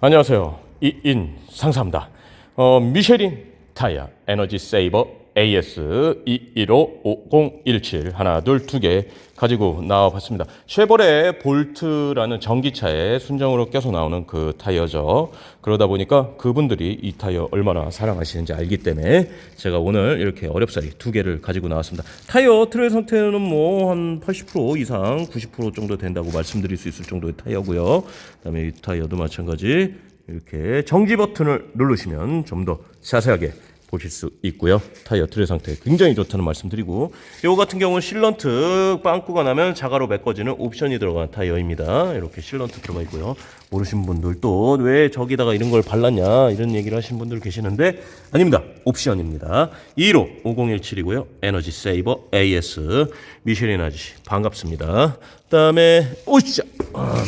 안녕하세요. 이인 상사입니다. 어, 미쉐린 타이어 에너지 세이버 AS 2155017 하나 둘 두 개 가지고 나와 봤습니다. 쉐보레 볼트라는 전기차에 순정으로 껴서 나오는 그 타이어죠. 그러다 보니까 그분들이 이 타이어 얼마나 사랑하시는지 알기 때문에 제가 오늘 이렇게 어렵사리 두 개를 가지고 나왔습니다. 타이어 트레 상태는 뭐 한 80% 이상 90% 정도 된다고 말씀드릴 수 있을 정도의 타이어고요. 그다음에 이 타이어도 마찬가지 이렇게 정지 버튼을 누르시면 좀 더 자세하게 보실 수 있고요. 타이어 트레 상태 굉장히 좋다는 말씀드리고 이거 같은 경우는 실런트 빵꾸가 나면 자가로 메꿔지는 옵션이 들어간 타이어입니다. 이렇게 실런트 들어가 있고요. 모르신 분들 또 왜 저기다가 이런 걸 발랐냐 이런 얘기를 하신 분들 계시는데 아닙니다. 옵션입니다. 2로 5017이고요. 에너지 세이버 AS 미쉐린 아저씨 반갑습니다. 그다음에 오이자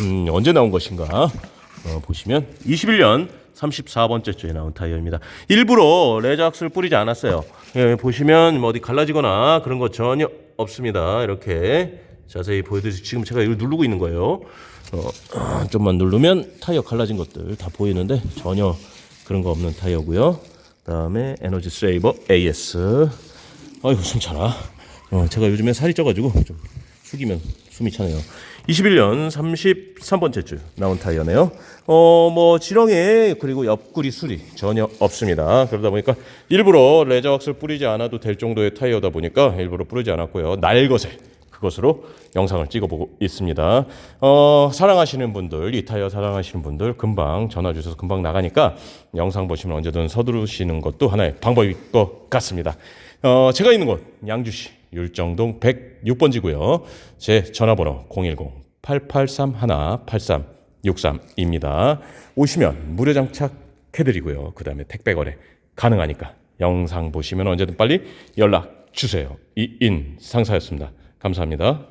음, 언제 나온 것인가? 어, 보시면 21년 34번째 주에 나온 타이어입니다. 일부러 레저악스를 뿌리지 않았어요. 예, 보시면 뭐 어디 갈라지거나 그런 거 전혀 없습니다. 이렇게 자세히 보여드리지 지금 제가 이걸 누르고 있는 거예요. 어, 아, 좀만 누르면 타이어 갈라진 것들 다 보이는데 전혀 그런 거 없는 타이어고요. 그다음에 에너지 세이버 AS. 아이고 숨 차나. 어, 제가 요즘에 살이 쪄가지고 좀 숙이면 숨이 차네요. 21년 33번째 주 나온 타이어네요. 어, 뭐 지렁이 그리고 옆구리 수리 전혀 없습니다. 그러다 보니까 일부러 레저 왁스를 뿌리지 않아도 될 정도의 타이어다 보니까 일부러 뿌리지 않았고요. 날것에 그것으로 영상을 찍어보고 있습니다. 어, 사랑하시는 분들, 이 타이어 사랑하시는 분들 금방 전화 주셔서 금방 나가니까 영상 보시면 언제든 서두르시는 것도 하나의 방법일 것 같습니다. 어, 제가 있는 곳 양주시 율정동 106번지고요. 제 전화번호 010-8831-8363입니다. 오시면 무료 장착해드리고요. 그 다음에 택배 거래 가능하니까 영상 보시면 언제든 빨리 연락 주세요. 이인 상사였습니다. 감사합니다.